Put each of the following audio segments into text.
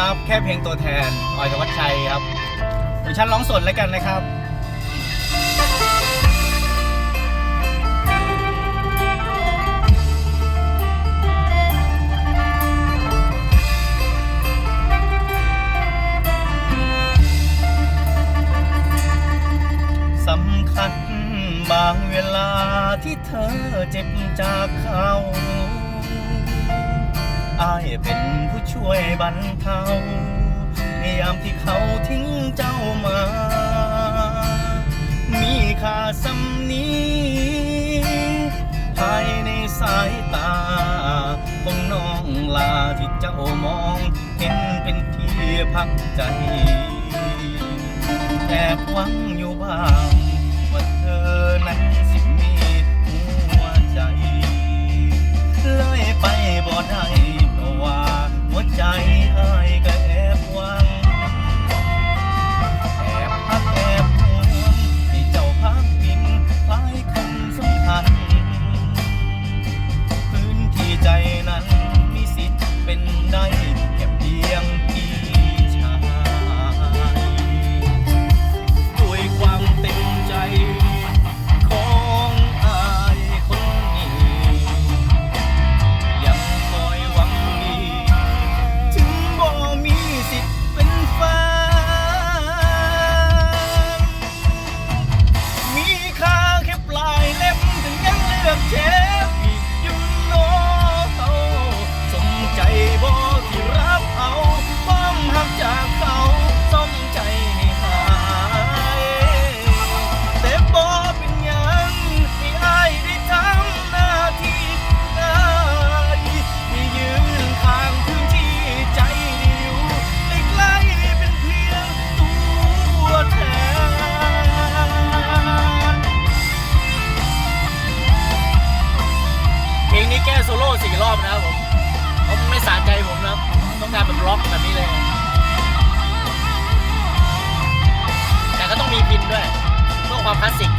ครับ แค่เพลงตัวแทนออยธวัชชัยครับเดี๋ยวฉันร้องสดแล้วกันนะครับสำคัญบางเวลาที่เธอเจ็บจากเขา อายเป็นผู้ช่วยบรรเทาในยามที่เขาทิ้งเจ้ามา มีค่าสำนีภายในสายตาของน้องลาที่เจ้ามองเห็นเป็นที่พักใจ แอบหวังอยู่บ้าง นะครับผมเพราะมันไม่สะใจผมนะครับต้องการแบบร็อกแบบนี้เลย แต่ก็ต้องมีพินด้วยเพื่อความคลาสสิก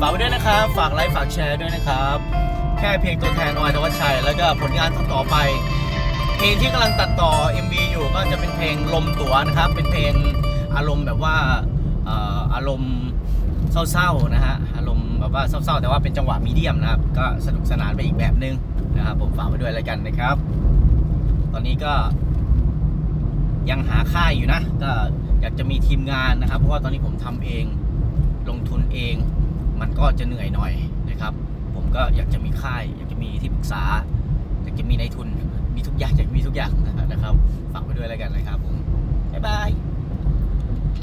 ฝากไว้ด้วยนะครับ ฝากไลค์ฝากแชร์ด้วยนะครับ แค่เพียงตัวแทนออยธวัชชัย แล้วก็ผลงานต่อไป เพลงที่กำลังตัดต่อ MV อยู่ก็จะเป็นเพลงลมตั๋วนะครับ เป็นเพลงอารมณ์แบบว่าเอ่ออารมณ์เศร้าๆนะฮะ อารมณ์แบบว่าเศร้าๆ แต่ว่าเป็นจังหวะมีเดียมนะครับ ก็สนุกสนานไปอีกแบบนึงนะครับ ผมฝากไว้ด้วยแล้วกันนะครับ ตอนนี้ก็ยังหาค่ายอยู่นะ ก็อยากจะมีทีมงานนะครับ เพราะว่าตอนนี้ผมทำเอง ลงทุนเอง มันก็จะเหนื่อยหน่อยนะครับ ผมก็อยากจะมีค่าย อยากจะมีที่ปรึกษา อยากจะมีนายทุน มีทุกอย่างอยากมีทุกอย่างนะครับ ฝากไปด้วยแล้วกันนะครับผม บ๊ายบาย